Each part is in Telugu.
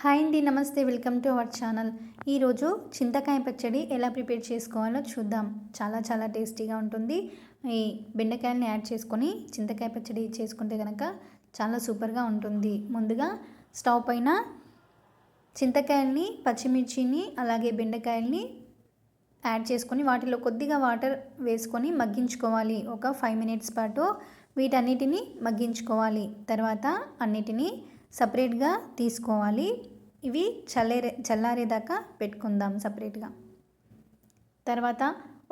హాయ్ అండి నమస్తే వెల్కమ్ టు అవర్ ఛానల్. ఈరోజు చింతకాయ పచ్చడి ఎలా ప్రిపేర్ చేసుకోవాలో చూద్దాం. చాలా చాలా టేస్టీగా ఉంటుంది. ఈ బెండకాయలని యాడ్ చేసుకొని చింతకాయ పచ్చడి చేసుకుంటే కనుక చాలా సూపర్గా ఉంటుంది. ముందుగా స్టవ్ పైన చింతకాయల్ని పచ్చిమిర్చిని అలాగే బెండకాయల్ని యాడ్ చేసుకొని వాటిలో కొద్దిగా వాటర్ వేసుకొని మగ్గించుకోవాలి. ఒక ఫైవ్ మినిట్స్ పాటు వీటన్నిటిని మగ్గించుకోవాలి. తర్వాత అన్నిటినీ సపరేట్గా తీసుకోవాలి. ఇవి చల్లారే చల్లారేదాకా పెట్టుకుందాం సపరేట్గా. తర్వాత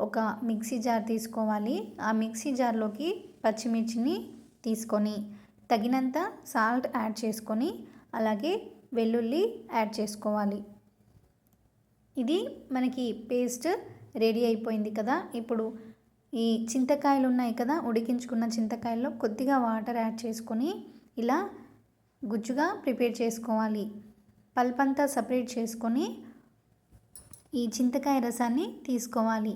ఒక మిక్సీ జార్ తీసుకోవాలి. ఆ మిక్సీ జార్లోకి పచ్చిమిర్చిని తీసుకొని తగినంత సాల్ట్ యాడ్ చేసుకొని అలాగే వెల్లుల్లి యాడ్ చేసుకోవాలి. ఇది మనకి పేస్ట్ రెడీ అయిపోయింది కదా. ఇప్పుడు ఈ చింతకాయలు ఉన్నాయి కదా ఉడికించుకున్న చింతకాయల్లో కొద్దిగా వాటర్ యాడ్ చేసుకొని ఇలా గుజ్జుగా ప్రిపేర్ చేసుకోవాలి. పల్పంతా సపరేట్ చేసుకొని ఈ చింతకాయ రసాన్ని తీసుకోవాలి.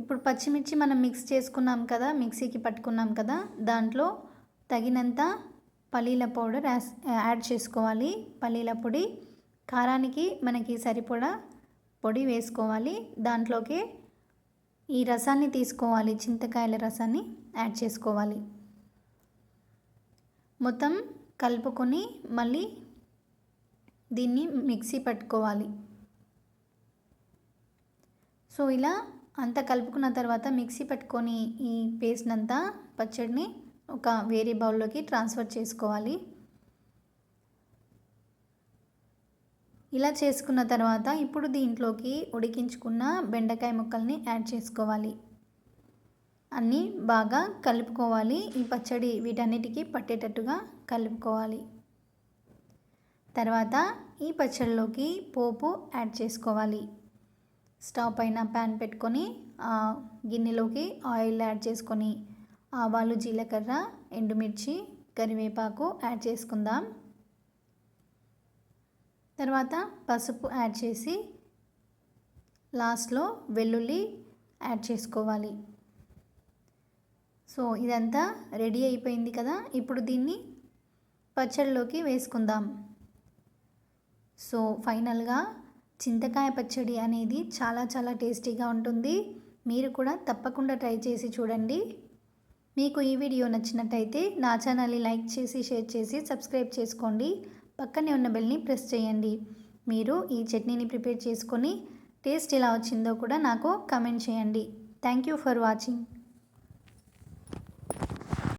ఇప్పుడు పచ్చిమిర్చి మనం మిక్స్ చేసుకున్నాం కదా మిక్సీకి పట్టుకున్నాం కదా దాంట్లో తగినంత పల్లీల పౌడర్ యాడ్ చేసుకోవాలి. పల్లీల పొడి కారానికి మనకి సరిపడా పొడి వేసుకోవాలి. దాంట్లోకి ఈ రసాన్ని తీసుకోవాలి చింతకాయల రసాన్ని యాడ్ చేసుకోవాలి. మొత్తం కలుపుకొని మళ్ళీ దీన్ని మిక్సీ పట్టుకోవాలి. సో ఇలా అంతా కలుపుకున్న తర్వాత మిక్సీ పట్టుకొని ఈ పేస్ట్ అంతా పచ్చడిని ఒక వేరే బౌల్లోకి ట్రాన్స్ఫర్ చేసుకోవాలి. ఇలా చేసుకున్న తర్వాత ఇప్పుడు దీంట్లోకి ఉడికించుకున్న బెండకాయ ముక్కల్ని యాడ్ చేసుకోవాలి. అన్నీ బాగా కలుపుకోవాలి. ఈ పచ్చడి వీటన్నిటికీ పట్టేటట్టుగా కలుపుకోవాలి. తర్వాత ఈ పచ్చడిలోకి పోపు యాడ్ చేసుకోవాలి. స్టవ్ పైన ప్యాన్ పెట్టుకొని గిన్నెలోకి ఆయిల్ యాడ్ చేసుకొని ఆవాలు జీలకర్ర ఎండుమిర్చి కరివేపాకు యాడ్ చేసుకుందాం. తర్వాత పసుపు యాడ్ చేసి లాస్ట్లో వెల్లుల్లి యాడ్ చేసుకోవాలి. సో ఇదంతా రెడీ అయిపోయింది కదా. ఇప్పుడు దీన్ని పచ్చడిలోకి వేసుకుందాం. సో ఫైనల్గా చింతకాయ పచ్చడి అనేది చాలా చాలా టేస్టీగా ఉంటుంది. మీరు కూడా తప్పకుండా ట్రై చేసి చూడండి. మీకు ఈ వీడియో నచ్చినట్టయితే నా ఛానల్ని లైక్ చేసి షేర్ చేసి సబ్స్క్రైబ్ చేసుకోండి. పక్కనే ఉన్న బెల్ని ప్రెస్ చేయండి. మీరు ఈ చట్నీని ప్రిపేర్ చేసుకొని టేస్ట్ ఎలా వచ్చిందో కూడా నాకు కమెంట్ చేయండి. Thank you for watching.